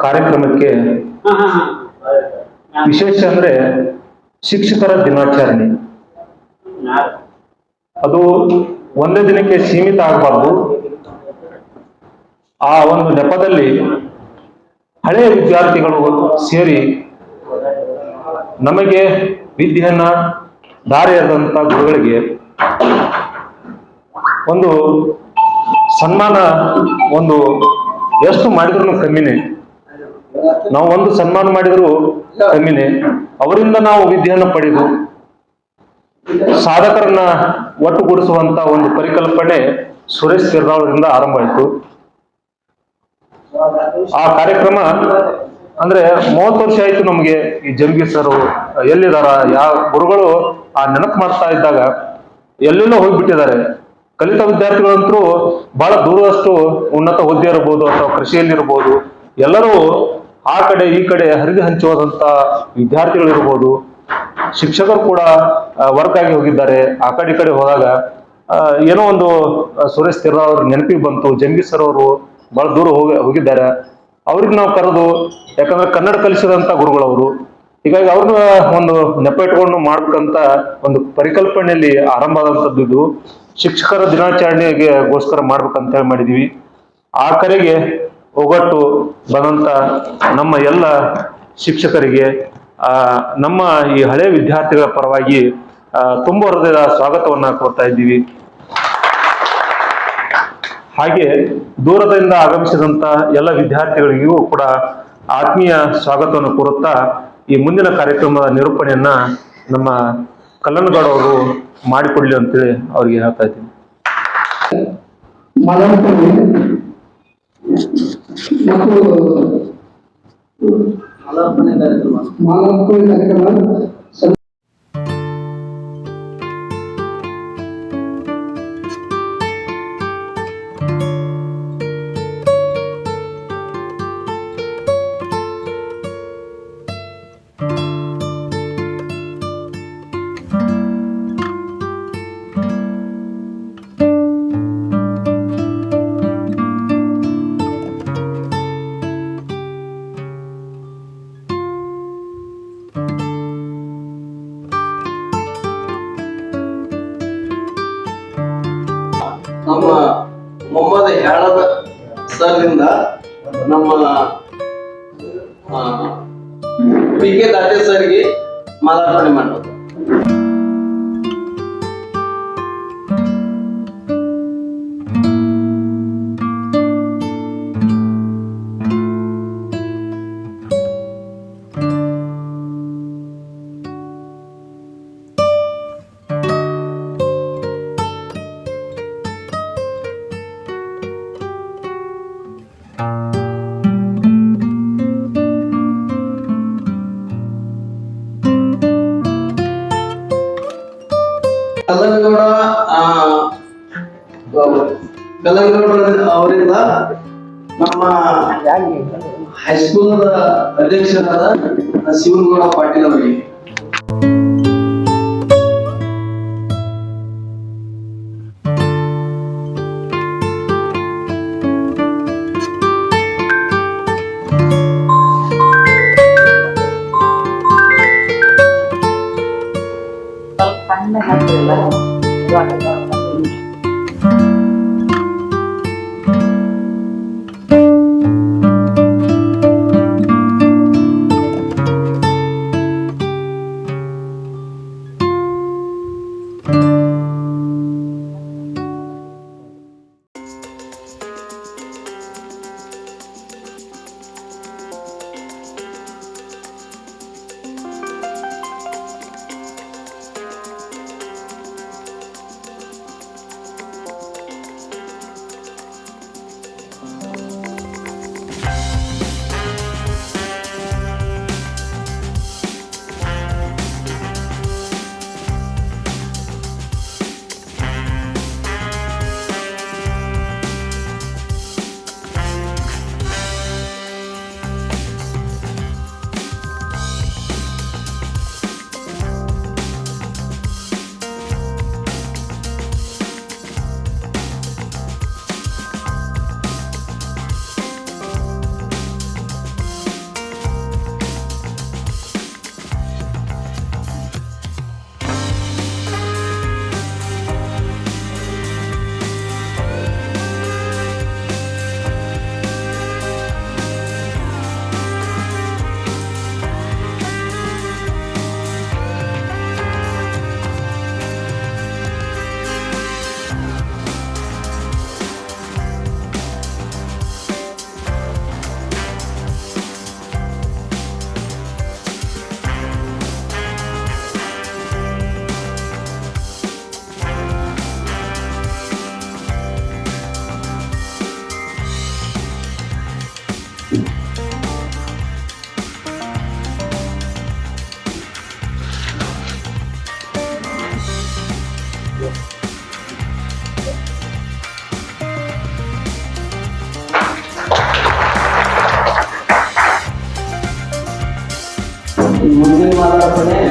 ಕಾರ್ಯಕ್ರಮಕ್ಕೆ ವಿಶೇಷ ಅಂದ್ರೆ ಶಿಕ್ಷಕರ ದಿನಾಚರಣೆ. ಅದು ಒಂದೇ ದಿನಕ್ಕೆ ಸೀಮಿತ ಆಗಬಾರ್ದು. ಆ ಒಂದು ನೆಪದಲ್ಲಿ ಹಳೆಯ ವಿದ್ಯಾರ್ಥಿಗಳು ಸೇರಿ ನಮಗೆ ವಿದ್ಯೆಯನ್ನ ದಾರಿಯಾದಂತ ಗುರುಗಳಿಗೆ ಒಂದು ಸನ್ಮಾನ ಒಂದು ಎಷ್ಟು ಮಾಡಿದ್ರು ಕಮ್ಮಿನೇ ನಾವು ಒಂದು ಸನ್ಮಾನ ಮಾಡಿದ್ರು ಕಮ್ಮಿನೇ. ಅವರಿಂದ ನಾವು ವಿದ್ಯೆಯನ್ನು ಪಡೆದು ಸಾಧಕರನ್ನ ಒಟ್ಟುಗೂಡಿಸುವಂತ ಒಂದು ಪರಿಕಲ್ಪನೆ ಸುರೇಶ್ ಸಿರ್ರಾವ್ರಿಂದ ಆರಂಭ ಆಯಿತು ಆ ಕಾರ್ಯಕ್ರಮ ಅಂದ್ರೆ ಮೂವತ್ತು ವರ್ಷ ಆಯ್ತು ನಮ್ಗೆ ಈ ಜಂಬಿ ಸರ್ ಎಲ್ಲಿದಾರ? ಯಾವ ಗುರುಗಳು ಆ ನೆನಪು ಮಾಡ್ತಾ ಇದ್ದಾಗ ಎಲ್ಲೆಲ್ಲೋ ಹೋಗ್ಬಿಟ್ಟಿದ್ದಾರೆ. ಕಲಿತ ವಿದ್ಯಾರ್ಥಿಗಳಂತರೂ ಬಹಳ ದೂರದಷ್ಟು ಉನ್ನತ ಹುದ್ದೆ ಇರಬಹುದು ಅಥವಾ ಕೃಷಿಯಲ್ಲಿರ್ಬೋದು. ಎಲ್ಲರೂ ಆ ಕಡೆ ಈ ಕಡೆ ಹರಿದು ಹಂಚುವಂತ ವಿದ್ಯಾರ್ಥಿಗಳಿರ್ಬೋದು ಶಿಕ್ಷಕರು ಕೂಡ ವರ್ಕ್ ಆಗಿ ಹೋಗಿದ್ದಾರೆ. ಆ ಕಡೆ ಈ ಕಡೆ ಹೋದಾಗ ಏನೋ ಒಂದು ಸುರೇಶ್ ತಿರ್ರಾ ಅವ್ರ ನೆನಪಿಗೆ ಬಂತು ಜಂಗಿ ಸರ್ ಅವರು ಬಹಳ ದೂರ ಹೋಗಿ, ಹೋಗಿದ್ದಾರೆ. ಅವ್ರಿಗೆ ನಾವು ಕರೆದು, ಯಾಕಂದ್ರೆ ಕನ್ನಡ ಕಲಿಸಿದಂತ ಗುರುಗಳವರು ಹೀಗಾಗಿ ಅವ್ರನ್ನ ಒಂದು ನೆಪ ಇಟ್ಕೊಂಡು ಮಾಡ್ಬೇಕಂತ ಒಂದು ಪರಿಕಲ್ಪನೆಯಲ್ಲಿ ಆರಂಭ ಆದಂತದ್ದು ಇದು. ಶಿಕ್ಷಕರ ದಿನಾಚರಣೆಗೆ ಗೋಸ್ಕರ ಮಾಡ್ಬೇಕಂತ ಹೇಳಿ ಮಾಡಿದೀವಿ. ಆ ಕರೆಗೆ ಒಗಟ್ಟು ಬಂದಂತ ನಮ್ಮ ಎಲ್ಲ ಶಿಕ್ಷಕರಿಗೆ ನಮ್ಮ ಈ ಹಳೆ ವಿದ್ಯಾರ್ಥಿಗಳ ಪರವಾಗಿ ತುಂಬ ಹೃದಯದ ಸ್ವಾಗತವನ್ನ ಕೋರ್ತಾ ಇದ್ದೀವಿ. ಹಾಗೆ ದೂರದಿಂದ ಆಗಮಿಸಿದಂತ ಎಲ್ಲ ವಿದ್ಯಾರ್ಥಿಗಳಿಗೂ ಕೂಡ ಆತ್ಮೀಯ ಸ್ವಾಗತವನ್ನು ಕೋರುತ್ತಾ ಈ ಮುಂದಿನ ಕಾರ್ಯಕ್ರಮದ ನಿರೂಪಣೆಯನ್ನ ನಮ್ಮ ಕಲ್ಲನಗೌಡ ಅವರು ಮಾಡಿಕೊಡ್ಲಿ ಅಂತೇಳಿ ಅವ್ರಿಗೆ ಹೇಳ್ತಾ ಇದ್ದೀನಿ. మాకు మాలర్పణ కార్యక్రమాలు ನಮ್ಮ ಮೊಮ್ಮದ ಹೇಳದ ಸರ್ನಿಂದ ನಮ್ಮ ಪಿ ಕೆ ದಾತೆ ಸರ್ಗೆ ಮಾಲಾರ್ಪಣೆ ಮಾಡೋದು ಕಲ್ಲಂಗೌಡ ಕಲ್ಲಂಗೌಡ ಅವರಿಂದ ನಮ್ಮ ಹೈಸ್ಕೂಲ್ ಅಧ್ಯಕ್ಷರಾದ ಶಿವನಗೌಡ ಪಾಟೀಲ್ ಅವರಿಗೆ. ಮುಂದಿನ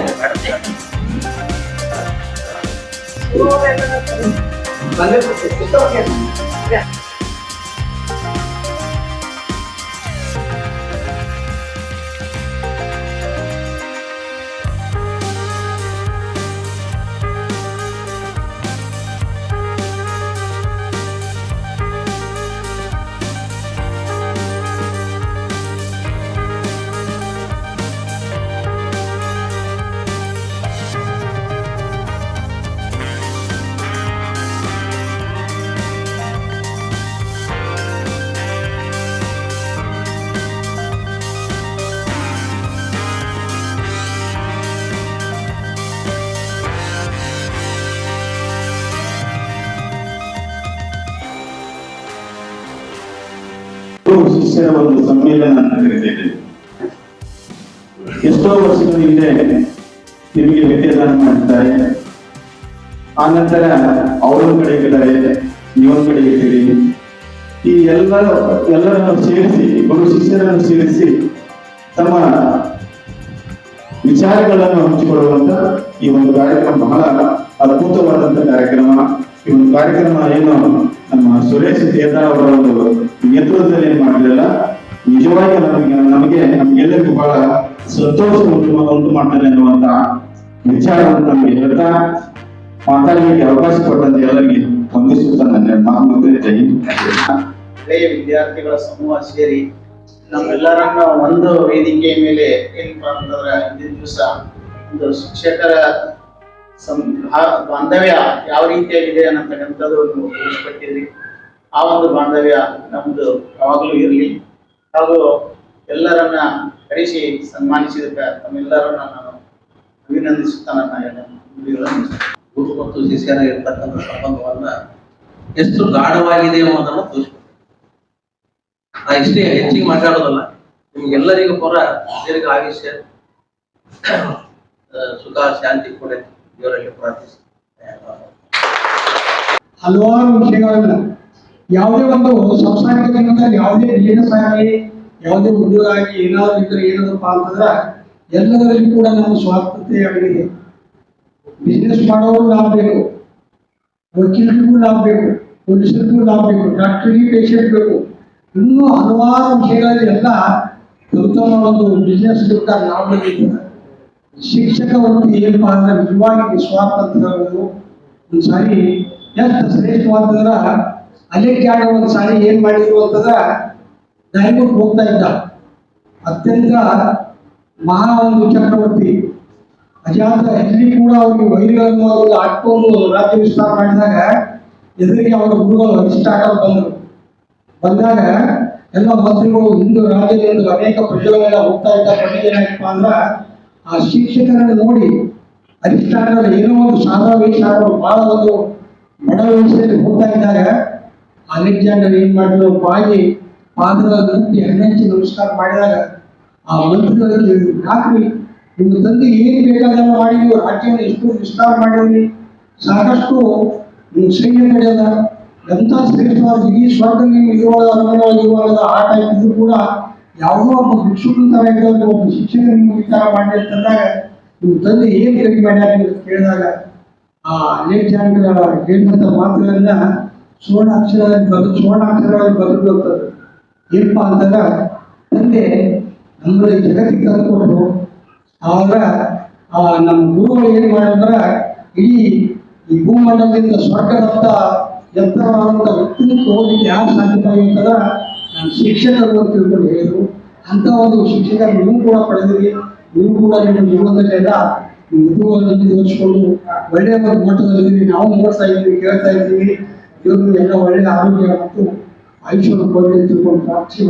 ಶಿಷ್ಯರ ಒಂದು ಸಮ್ಮೇಳನ ಕರೀತೇವೆ ಎಷ್ಟೋ ವರ್ಷಗಳ ಹಿಂದೆ ನಿಮಗೆ ವಿದ್ಯಾದಾನ ಮಾಡಿದ್ದಾರೆ ಆ ನಂತರ ಅವರ ಕಡೆ ಇದ್ದಾರೆ ನಿಮ್ಮ ಕಡೆ ಇದ್ದೀರಿ ಈ ಎಲ್ಲ, ಎಲ್ಲರನ್ನು ಸೇರಿಸಿ, ಗುರು ಶಿಷ್ಯರನ್ನು ಸೇರಿಸಿ ತಮ್ಮ ವಿಚಾರಗಳನ್ನು ಹಂಚಿಕೊಳ್ಳುವಂತ ಈ ಒಂದು ಕಾರ್ಯಕ್ರಮ ಬಹಳ ಅದ್ಭುತವಾದಂತ ಕಾರ್ಯಕ್ರಮ. ಈ ಒಂದು ಕಾರ್ಯಕ್ರಮ ಏನು ನಮ್ಮ ಸುರೇಶ್ ತೇಜಾ ಅವರ ಒಂದು ನೇತೃತ್ವದಲ್ಲಿ ಏನ್ ಮಾಡಿದ್ರಲ್ಲ, ನಿಜವಾಗಿ ನಮಗೆ ನಮಗೆ ನಮ್ಗೆಲ್ಲರಿಗೂ ಬಹಳ ಸಂತೋಷ ಉಂಟು ಉಂಟು ಮಾಡ್ತಾರೆ ಅನ್ನುವಂತ ವಿಚಾರವನ್ನು ನಮಗೆ ಹೇಳ್ತಾ ಮಾತಾಡಲಿಕ್ಕೆ ಅವಕಾಶ ಕೊಟ್ಟಂತ ಎಲ್ಲರಿಗೆ ವಂದಿಸುತ್ತಾ ನನ್ನ ಮಾತು ಹಳೆಯ ವಿದ್ಯಾರ್ಥಿಗಳ ಸಮೂಹ ಸೇರಿ ನಮ್ಮೆಲ್ಲರನ್ನ ಒಂದು ವೇದಿಕೆಯ ಮೇಲೆ ಏನಪ್ಪಾ ಅಂತಂದ್ರೆ, ಹಿಂದಿನ ದಿವಸ ಒಂದು ಶಿಕ್ಷಕರ ಸಂ- ಬಾಂಧವ್ಯ ಯಾವ ರೀತಿಯಾಗಿದೆ ಅನ್ನತಕ್ಕಂಥದ್ದು ನೀವು ತಿಳಿಸ್ಕೊಟ್ಟಿದ್ರಿ ಆ ಒಂದು ಬಾಂಧವ್ಯ ನಮ್ದು ಯಾವಾಗಲೂ ಇರಲಿ. ಹಾಗೂ ಎಲ್ಲರನ್ನ ಕರೆಸಿ ಸನ್ಮಾನಿಸಿದಕ್ಕೆ ತಮ್ಮೆಲ್ಲರನ್ನ ನಾನು ಅಭಿನಂದಿಸುತ್ತಾ ನನ್ನ ಮತ್ತು ಶಿಷ್ಯರ ಇರ್ತಕ್ಕಂಥ ಸಂಬಂಧವನ್ನ ಎಷ್ಟು ಗಾಢವಾಗಿದೆ ಎಂಬುದನ್ನು ತೋರಿಸ್ಬೇಕು ನಾ ಇಷ್ಟೇ ಹೆಚ್ಚಿಗೆ ಮಾತಾಡೋದಲ್ಲ, ನಿಮ್ಗೆಲ್ಲರಿಗೂ ಪೂರ ದೀರ್ಘ ಆಯುಷ್ಯ ಸುಖ, ಶಾಂತಿ ಕೂಡ ಹಲವಾರು ವಿಷಯಗಳನ್ನ ಯಾವುದೇ ಒಂದು ಜೀವನದಲ್ಲಿ ಯಾವುದೇ ಬಿಸಿನೆಸ್ ಆಗಲಿ, ಯಾವುದೇ ಉದ್ಯೋಗ ಆಗಲಿ, ಏನಾದರೂ ಇದ್ರೆ ಏನದಪ್ಪ ಅಂತಂದ್ರೆ, ಎಲ್ಲದರಲ್ಲಿ ಕೂಡ ನಮ್ಮ ಸ್ವಾರ್ಥತೆಯಾಗಿ ಆಗಿದೆ. ಬಿಸಿನೆಸ್ ಮಾಡೋರು ಲಾಭ ಬೇಕು. ವಕೀಲರಿಗೂ ಲಾಭ ಬೇಕು. ಪೊಲೀಸರಿಗೂ ಲಾಭ ಬೇಕು. ಡಾಕ್ಟರ್ಗೆ ಪೇಷಂಟ್ ಬೇಕು. ಇನ್ನೂ ಹಲವಾರು ವಿಷಯಗಳಲ್ಲಿ ಎಲ್ಲ ಉತ್ತಮ ಒಂದು ಬಿಸ್ನೆಸ್ ಲಾಭ ಬೇಕು ಶಿಕ್ಷಕ ವೃತ್ತಿ ಏನಪ್ಪ ಅಂದ್ರೆ ನಿಜವಾಗಿ ನಿಸ್ವಾರ್ಥ ಅಂತ ಒಂದ್ ಸಾರಿ ಎಷ್ಟು ಶ್ರೇಷ್ಠವಾದಂದ್ರ ಅಲೆಕ್ಸಾಂಡರ್ ಒಂದು ಸಾರಿ ಏನ್ ಮಾಡಿದ್ರು ಅಂತಂದ್ರ ಡೈಮಂಡ್ ಹೋಗ್ತಾ ಇದ್ದ. ಅತ್ಯಂತ ಮಹಾ ಒಂದು ಚಕ್ರವರ್ತಿ. ಅಜಾತ ಇಲ್ಲಿ ಕೂಡ ಅವ್ರಿಗೆ ವೈರಿಗಳನ್ನು ಒಂದು ಆಟ್ಕೊಂಡು ರಾಜ್ಯ ವಿಸ್ತಾರ ಮಾಡಿದಾಗ ಎದುರಿಗೆ ಅವರ ಗುರುಗಳು ಆಗಲ್ಲ ಬಂದರು. ಬಂದಾಗ ಎಲ್ಲ ಮಂತ್ರಿಗಳು ಹಿಂದೂ ರಾಜ್ಯದಿಂದ ಅನೇಕ ಪ್ರಜೆಗಳೆಲ್ಲ ಹೋಗ್ತಾ ಇದ್ದ. ಏನಾಯ್ತಪ್ಪ ಅಂದ್ರ ಆ ಶಿಕ್ಷಕರನ್ನು ನೋಡಿ ಅರಿಸ್ಟಾಟಲ್ ಏನೋ ಒಂದು ಅವರು ಬಹಳ ಒಂದು ಬಡ ವೇಷದಲ್ಲಿ ಹೋಗ್ತಾ ಇದ್ದಾಗ ಅಲೆಕ್ಸಾಂಡರ್ ಏನ್ ಮಾಡಿದ್ರು, ಬಾಯಿ ಪಾದದ ಮುಟ್ಟಿ ಹಣ್ಣಂಚಿ ನಮಸ್ಕಾರ ಮಾಡಿದಾಗ ಆ ಮಂತ್ರಿಗಳಲ್ಲಿ ಯಾಕ್ರಿ? ನಿಮ್ಮ ತಂದೆ ಏನ್ ಮಾಡಿ ಮಾಡಿದ್ವಿ ರಾಜ್ಯವನ್ನು ಎಷ್ಟು ವಿಸ್ತಾರ ಮಾಡಿದ್ರಿ? ಸಾಕಷ್ಟು ನಿಮ್ಮ ಸೈನ್ಯ ನಡೆಯದ ಎಂತ ಶ್ರೇಷ್ಠವಾದ, ಇಡೀ ನೀವು ಇರುವಾಗ ಅನುಗುಣವಾಗಿರುವಾಗ ಆ ಟೈಪ್ ಇದು ಕೂಡ ಯಾವುದೋ ಒಬ್ಬ ಭಿಕ್ಷುಕನ ತರ ಇದ್ದವ್ರಿಗೆ ಒಬ್ಬ ಶಿಕ್ಷಕ ನಿಮ್ಗೆ ವಿಚಾರ ಮಾಡಿ ಅಂತಂದಾಗ ನಿಮ್ಮ ತಂದೆ ಏನು ಕಡಿಮೆ ಮಾಡ್ಯಾರ ಅಂತ ಕೇಳಿದಾಗ, ಆ ಅಲೆಕ್ಸಾಂಡರ್ ಹೇಳಿದಂತ ಮಾತುಗಳನ್ನ ಸುವರ್ಣಾಕ್ಷರದಲ್ಲಿ ಬದು ಸುವರ್ಣಾಕ್ಷರಗಳಲ್ಲಿ ಅಂತದ್ದು ಏನಪ್ಪ ಅಂತಂದ್ರೆ ತಂದೆ ನಮ್ಮಲ್ಲಿ ಜಗತ್ತಿಗೆ ತಂದುಕೊಟ್ರು. ಆವಾಗ, ಆ ನಮ್ಮ ಗುರುಗಳು ಏನು ಮಾಡಿದ್ರ ಇಡೀ ಈ ಭೂಮಂಡಲದಿಂದ ಸ್ವರ್ಗದತ್ತ ಎತ್ತರವಾದಂತ ವ್ಯಕ್ತಿತ್ವ ಹೋಗಿ ಯಾರು ಸಾಧ್ಯತೆ ನಾನು ಶಿಕ್ಷಕರು ಅಂತ ತಿಳ್ಕೊಂಡು ಹೇಳಿದ್ರು ಅಂತ ಒಂದು ಶಿಕ್ಷಕ ನೀವು ಕೂಡ ಪಡೆದಿರಿ, ನೀವು ಕೂಡ ನಿಮ್ಮ ಜೀವನದಲ್ಲಿ ಎಲ್ಲ ಮೃದುವನ್ನು ತೋರಿಸ್ಕೊಂಡು ಒಳ್ಳೆಯ ಒಂದು ಮಟ್ಟದಲ್ಲಿದ್ದೀವಿ ನಾವು ನೋಡ್ತಾ ಇದ್ದೀವಿ, ಕೇಳ್ತಾ ಇದ್ದೀವಿ. ಇವರು ಎಲ್ಲ ಒಳ್ಳೆಯ ಆರೋಗ್ಯ ಮತ್ತು ಆಯುಷ್ಯವನ್ನು ಕೊಡಲಿ ತಿಳ್ಕೊಂಡು ಪ್ರಾರ್ಥಿ